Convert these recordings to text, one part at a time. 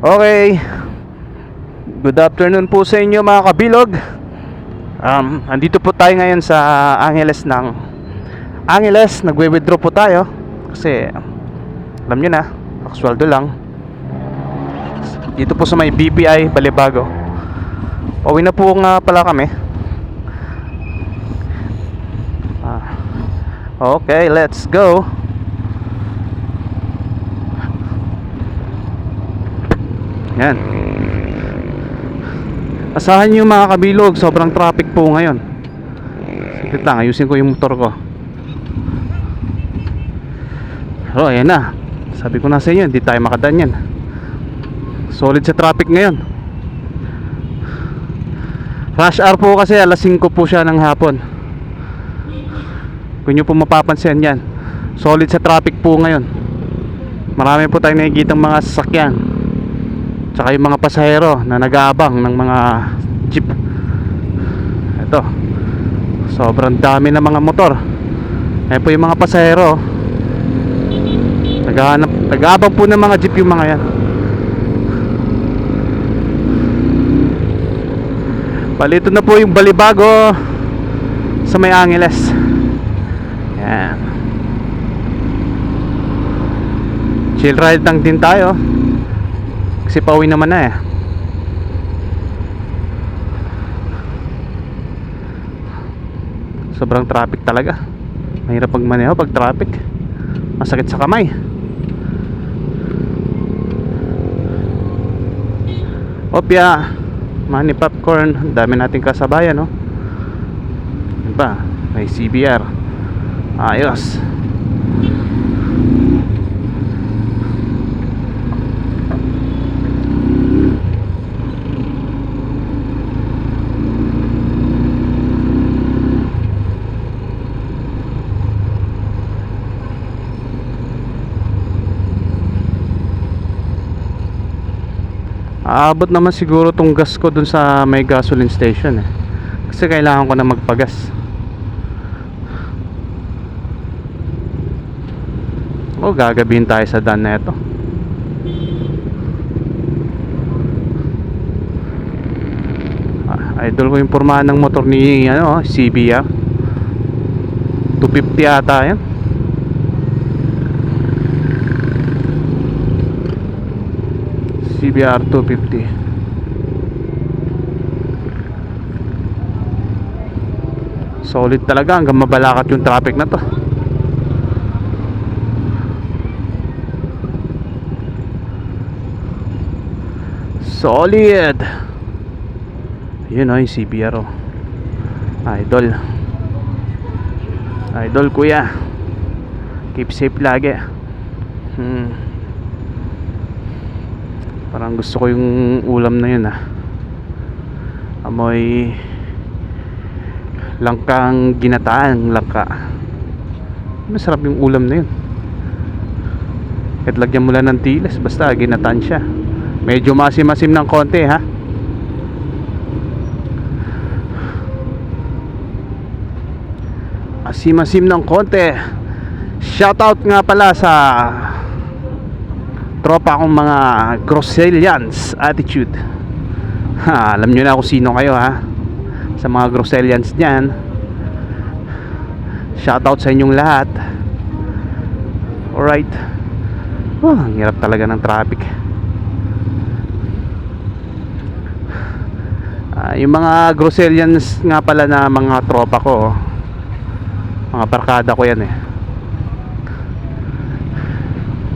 Okay. Good afternoon po sa inyo mga kabilog. Um, andito po tayo ngayon sa Angeles ng Angeles, nagwe-withdraw po tayo kasi alam niyo na, akswaldo lang. Dito po sa may BPI Balibago. Pauwi na po nga pala kami. Ah, okay, let's go. Yan. Asahan nyo mga kabilog, sobrang traffic po ngayon. Saglit lang, ayusin ko yung motor ko. Pero ayan na. Sabi ko na sa inyo, hindi tayo makadaan yan. Solid sa traffic ngayon. Rush hour po kasi alas 5 po siya ng hapon. Kung nyo po mapapansin yan. Solid sa traffic po ngayon. Marami po tayong nakikita mga sasakyan. Tsaka yung mga pasahero na nag-aabang ng mga jeep. Ito. Sobrang dami ng mga motor. Ayan po yung mga pasahero. Naghahanap, nag-aabang po ng mga jeep yung mga yan. Palito na po yung balibago sa may Angeles. Yan. Chill ride lang din tayo. Kasi pauwi naman na eh. Sobrang traffic talaga. Mahirap pag maneho pag traffic. Masakit sa kamay. Opya, money popcorn, dami nating kasabayan, no? Yan pa, may CBR. Ayos. Aabot naman siguro tong gas ko dun sa may gasoline station eh. Kasi kailangan ko na magpagas. O gagabihin tayo sa dan na ito. Ah, idol ko yung pormahan ng motor ni ano, CBR. 250 ata yan. CBR 250 Solid talaga hanggang mabalakat yung traffic na to. Solid! Yun o yung CBR o Idol. Idol kuya. Keep safe lagi. Hmm Parang gusto ko yung ulam na yun ah. Amoy langkang ginataan langka. Masarap yung ulam na yun. Kahit lagyan mo lang ng tilas, basta ginataan siya. Medyo masim-masim ng konti ha. Asim-asim ng konti. Shoutout nga pala sa tropa kong mga Groselians attitude. Ha, alam nyo na kung sino kayo ha? Sa mga Groselians dyan shoutout sa inyong lahat. Alright. Oh, ang hirap talaga ng traffic. Ah, yung mga Groselians nga pala na mga tropa ko mga barkada ko yan eh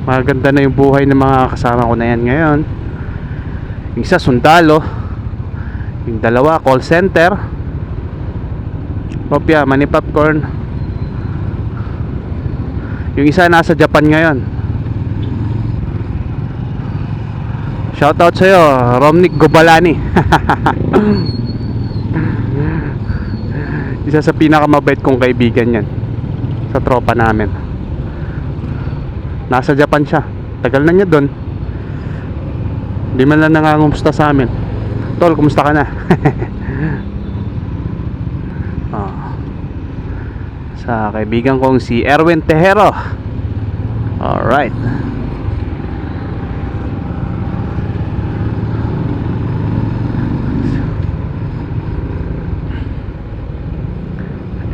maganda na yung buhay ng mga kasama ko na yan ngayon. Yung isa sundalo. Yung dalawa call center. Kopya money popcorn. Yung isa nasa Japan ngayon. Shoutout sa'yo Romnick Gobalani. Isa sa pinakamabait kong kaibigan yan sa tropa namin nasa Japan siya. Tagal na niya doon di man lang nangangumusta sa amin. Tol kumusta ka na? Oh. sa kaibigan kong si Erwin Tejero. Alright.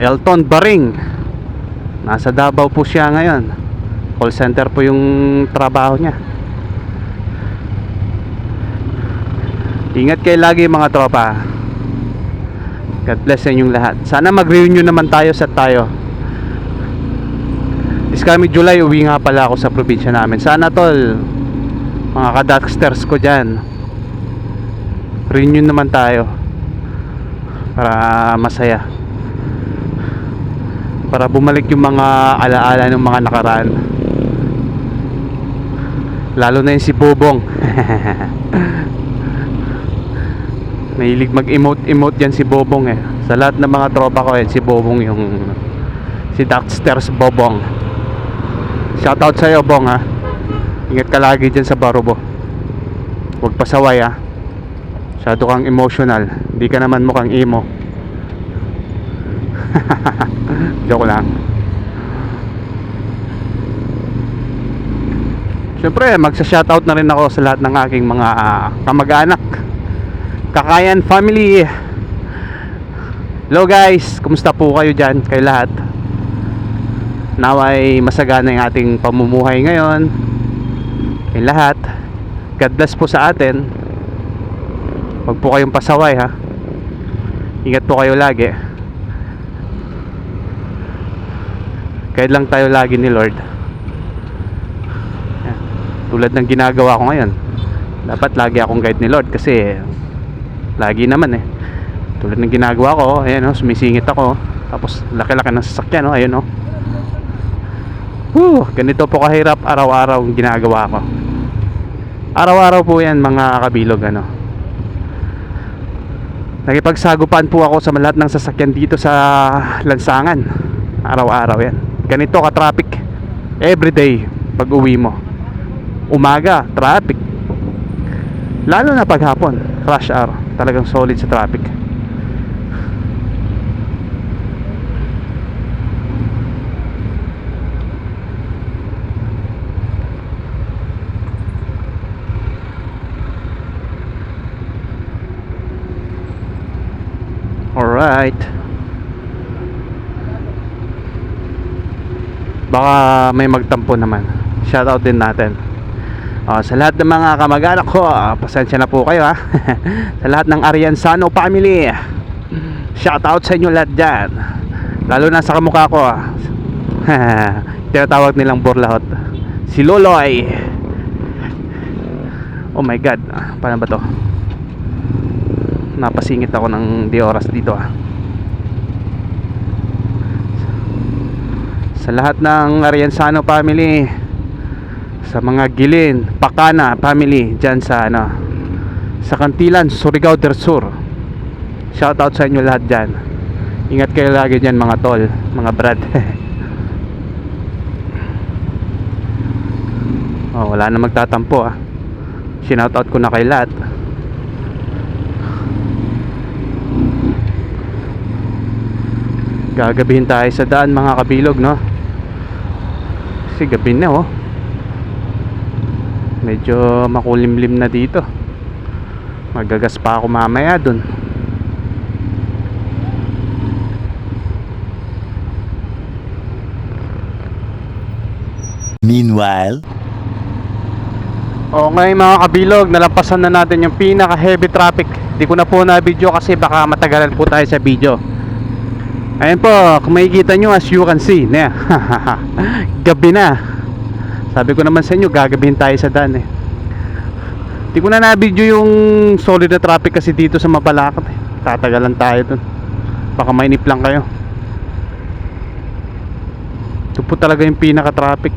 Elton Baring. Nasa Davao po siya ngayon. Call center po yung trabaho niya. Ingat kayo lagi mga tropa. God bless sa inyong lahat. Sana mag-reunion naman tayo sa tayo. This coming July uwi nga pala ako sa probinsya namin. Sana tol Mga kadaxters ko dyan Reunion naman tayo Para masaya. Para bumalik yung mga alaala ng mga nakaraan Lalo na yung si Bobong Mahilig mag-emote-emote yan si Bobong eh. Sa lahat ng mga tropa ko yan si Bobong yung Si Daxters Bobong Shoutout sa'yo Bong ha. Ingat ka lagi dyan sa Barubo Huwag pasaway ha. Masyado kang emotional. Hindi ka naman mukhang emo. Joke lang Siyempre magsa-shoutout na rin ako sa lahat ng aking mga ah, kamag-anak. Kakayan family. Hello guys, kumusta po kayo dyan, kayo lahat? Naway masagana yung ating pamumuhay ngayon. Kayo lahat. God bless po sa atin. Huwag po kayong pasaway ha? Ingat po kayo lagi. Guide lang tayo lagi ni Lord. Tulad ng ginagawa ko ngayon. Dapat lagi akong guide ni Lord Kasi Lagi naman eh. Tulad ng ginagawa ko Ayan o, sumisingit ako. Tapos laki-laki ng sasakyan o, ayun o Whew, ganito po kahirap araw-araw ang ginagawa ko. Araw-araw po yan mga kabilog ano. Nakipagsagupan po ako sa lahat ng sasakyan dito sa lansangan. Araw-araw yan. Ganito ka traffic Everyday pag uwi mo Umaga, traffic. Lalo na paghapon Rush hour. Talagang solid sa traffic. Alright. Baka may magtampo naman. Shoutout din natin Ah, Sa lahat ng mga kamag-anak ko ah, Pasensya na po kayo ha Sa lahat ng Ariansano family Shoutout sa inyo lahat dyan. Lalo na sa kamukha ko ah. Tinatawag nilang Borlahot Si Loloy. Oh my god Ah, Paano ba to? Napasingit ako ng di oras dito ah. Sa lahat ng Ariansano family, sa mga Gilin, Pakana family diyan sa ano, sa Kantilan, Surigao del Sur. Shout out sa inyo lahat diyan. Ingat kayo lagi diyan mga tol, mga brad. oh, wala na magtatampo ah. Shout out ko na kay lahat. gagabihin tayo sa daan mga kabilog no kasi gabi na oh medyo makulimlim na dito magagas pa ako mamaya dun Meanwhile, Okay mga kabilog, nalampasan na natin yung pinaka heavy traffic. Di ko na po na video kasi baka matagalan po tayo sa video. Ayan po, kung makikita nyo as you can see, na gabi na. Sabi ko naman sa inyo, gagabihin tayo sa daan eh. Di ko na na-video yung solid na traffic kasi dito sa Mapalacat eh. Tatagalan tayo dun. Baka mainip lang kayo. Ito po talaga yung pinaka-traffic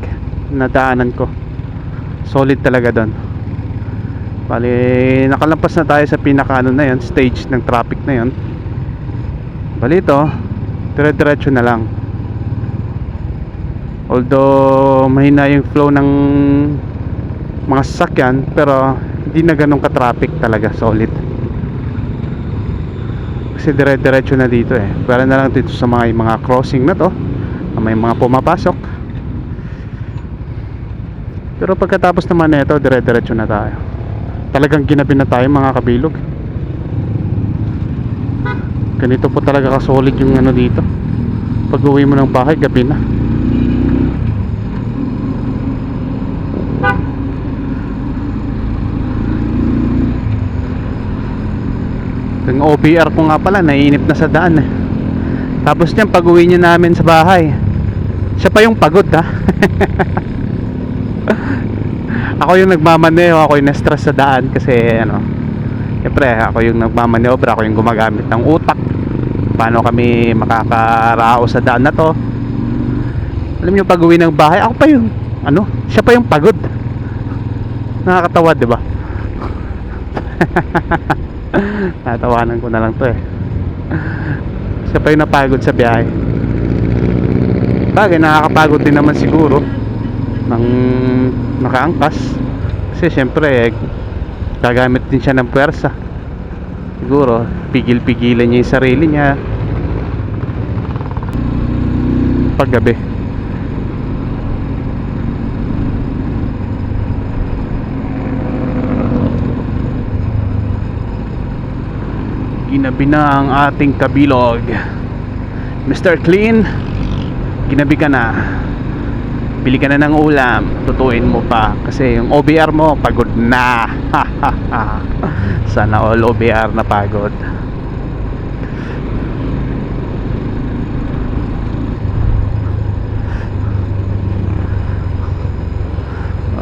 na daanan ko. Solid talaga doon. Bali, nakalampas na tayo sa pinaka ano na 'yon, stage ng traffic na 'yon. Bali ito, dire-diretso na lang. Although mahina yung flow ng mga sasakyan, pero hindi na ganun ka-traffic talaga, solid. Kasi dire-diretso na dito eh. Pero na lang dito sa mga mga crossing na to, na may mga pumapasok. Pero pagkatapos naman nito, dire-diretso na tayo. Talagang ginabi na tayo mga kabilog. Ganito po talaga ka-solid yung ano dito. pag uwi mo ng bahay gabi na yung OBR ko nga pala naiinip na sa daan eh tapos niyan pag uwi niya namin sa bahay siya pa yung pagod ha ako yung nagmamaneho ako yung na-stress sa daan kasi ano Siyempre, ako yung nagmamaniobra, ako yung gumagamit ng utak. Paano kami makakarao sa daan na to? Alam niyo pag uwi ng bahay, ako pa yung, ano, siya pa yung pagod. Nakakatawa, di ba? Natawanan ko na lang to eh. Siya pa yung napagod sa biyahe. Bagay, nakakapagod din naman siguro ng nakaangkas. Kasi syempre, eh, gagamit din siya ng puwersa siguro pigil-pigilan niya yung sarili niya paggabi ginabi na ang ating kabilog. Mr. Clean ginabi ka na. Bili ka na ng ulam. Tutuin mo pa. Kasi yung OBR mo pagod na. Sana all OBR na pagod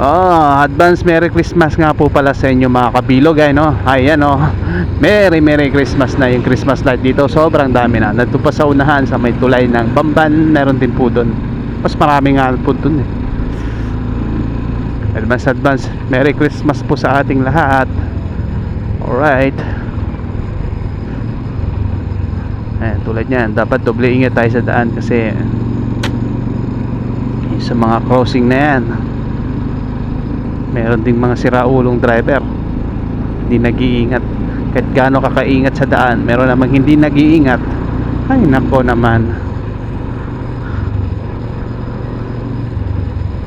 Oh, advance Merry Christmas nga po pala sa inyo mga kabilog ay no. Ayan oh. Merry Merry Christmas na yung Christmas light dito. Sobrang dami na. Nandito pa sa unahan sa may tulay ng Bamban, meron din po doon. Mas marami nga po doon eh. Advance advance. Merry Christmas po sa ating lahat. Alright. Ayan, tulad niyan, dapat doble ingat tayo sa daan kasi sa mga crossing na yan meron ding mga siraulong driver. Hindi nag-iingat. Kahit gaano kakaingat sa daan meron namang hindi nag-iingat. Ay nako naman.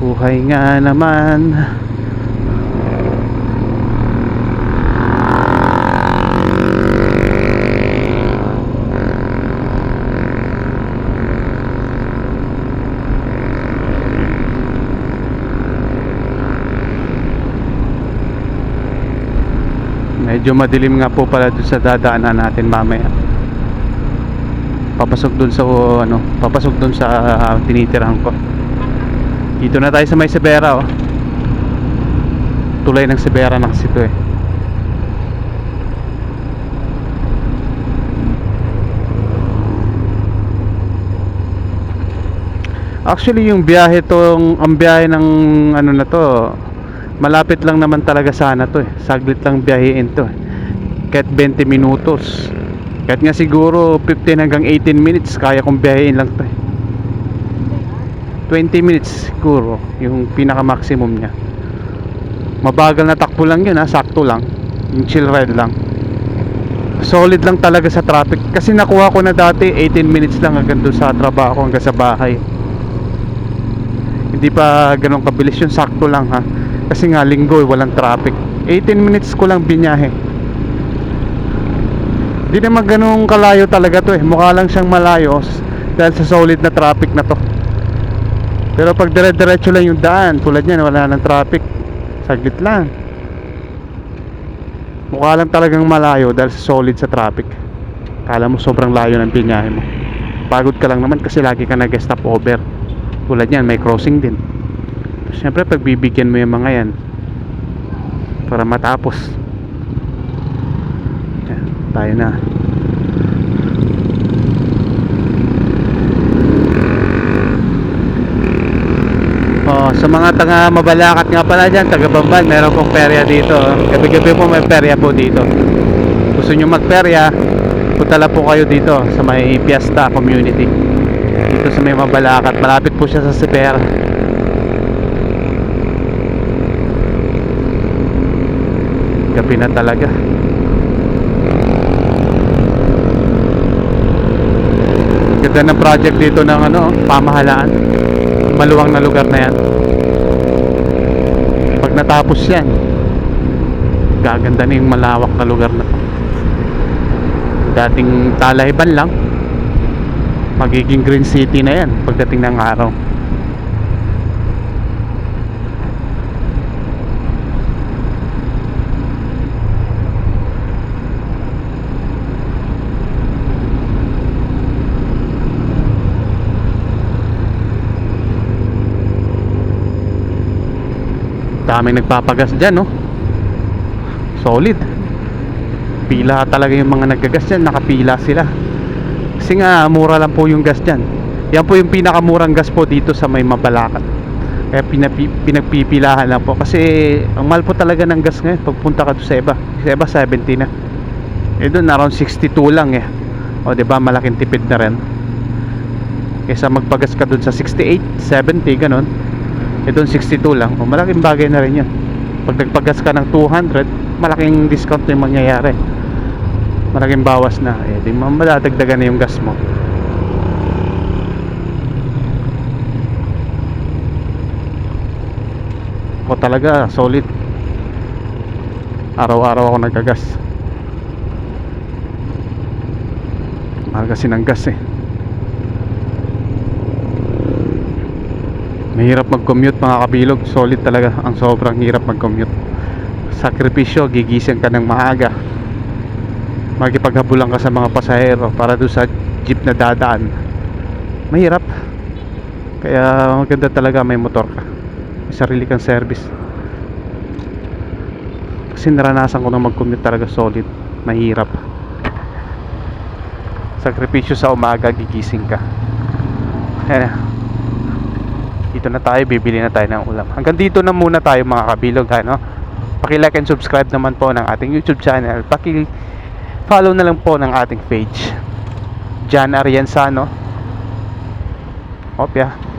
Buhay nga naman medyo madilim nga po pala dun sa dadaanan natin mamaya. Papasok dun sa ano papasok dun sa uh, tinitirahan ko. Dito na tayo sa may Severa oh. Tulay ng Severa na kasi ito eh. Actually yung biyahe tong ang biyahe ng ano na to malapit lang naman talaga sana to eh. Saglit lang biyahein to eh. kahit 20 minutos. Kahit nga siguro 15 hanggang 18 minutes kaya kong biyahein lang to eh. 20 minutes siguro yung pinaka maximum niya. Mabagal na takbo lang yun ha? Sakto lang. Yung chill ride lang. Solid lang talaga sa traffic. Kasi nakuha ko na dati 18 minutes lang hanggang doon sa trabaho hanggang sa bahay. Hindi pa ganun kabilis yun. Sakto lang ha kasi nga linggo eh, walang traffic. 18 minutes ko lang binyahe. Di naman ganun kalayo talaga to eh. Mukha lang siyang malayo s- Dahil sa solid na traffic na to. Pero pag dire-diretso lang yung daan Tulad niyan wala nang traffic. Saglit lang. Mukha lang talagang malayo Dahil sa solid sa traffic. Kala mo sobrang layo ng binyahe mo. Pagod ka lang naman kasi lagi ka nag-stop over. Tulad niyan may crossing din Siyempre pagbibigyan mo yung mga yan Para matapos Yan, Tayo na Oh, sa mga taga Mabalakat nga pala dyan, taga Bamban, meron pong perya dito. oh. Gabi-gabi po may perya po dito. Gusto nyo magperya, punta lang po kayo dito sa may Fiesta Community. Dito sa may Mabalakat, malapit po siya sa Sipera. Gabi na talaga. Ganda ng project dito ng ano, pamahalaan. Maluwang na lugar na yan. Pag natapos yan, gaganda na yung malawak na lugar na. Dating talayban lang. magiging green city na yan pagdating ng araw daming nagpapagas dyan no? Solid. Pila talaga yung mga naggagas dyan. Nakapila sila. Kasi nga mura lang po yung gas dyan. Yan po yung pinakamurang gas po dito sa may mabalakat. Kaya pinapi, pinagpipilahan lang po. Kasi ang mahal po talaga ng gas ngayon pagpunta ka sa iba sa iba 70 na. Eh doon around 62 lang eh. O ba? Malaking tipid na rin. Kaysa magpagas ka doon sa 68 70 ganon doon 62 lang o malaking bagay na rin yun. Pag nagpagas ka ng 200 malaking discount yung mangyayari. Malaking bawas na. Eh di mo madadagdagan na yung gas mo. Ako talaga solid. Araw-araw ako nagagas mahal kasi ng gas eh mahirap mag-commute mga kabilog. Solid talaga ang sobrang hirap mag-commute. Sakripisyo gigising ka ng maaga. Makikipaghabulan ka sa mga pasahero para doon sa jeep na dadaan. Mahirap. Kaya maganda talaga may motor ka. May sarili kang service. Kasi naranasan ko na mag-commute talaga solid. Mahirap. Sakripisyo sa umaga gigising ka. Eh dito na tayo bibili na tayo ng ulam. Hanggang dito na muna tayo mga kabilog ano paki-like and subscribe naman po ng ating YouTube channel. Paki follow na lang po ng ating page. Jan Ariansano Opya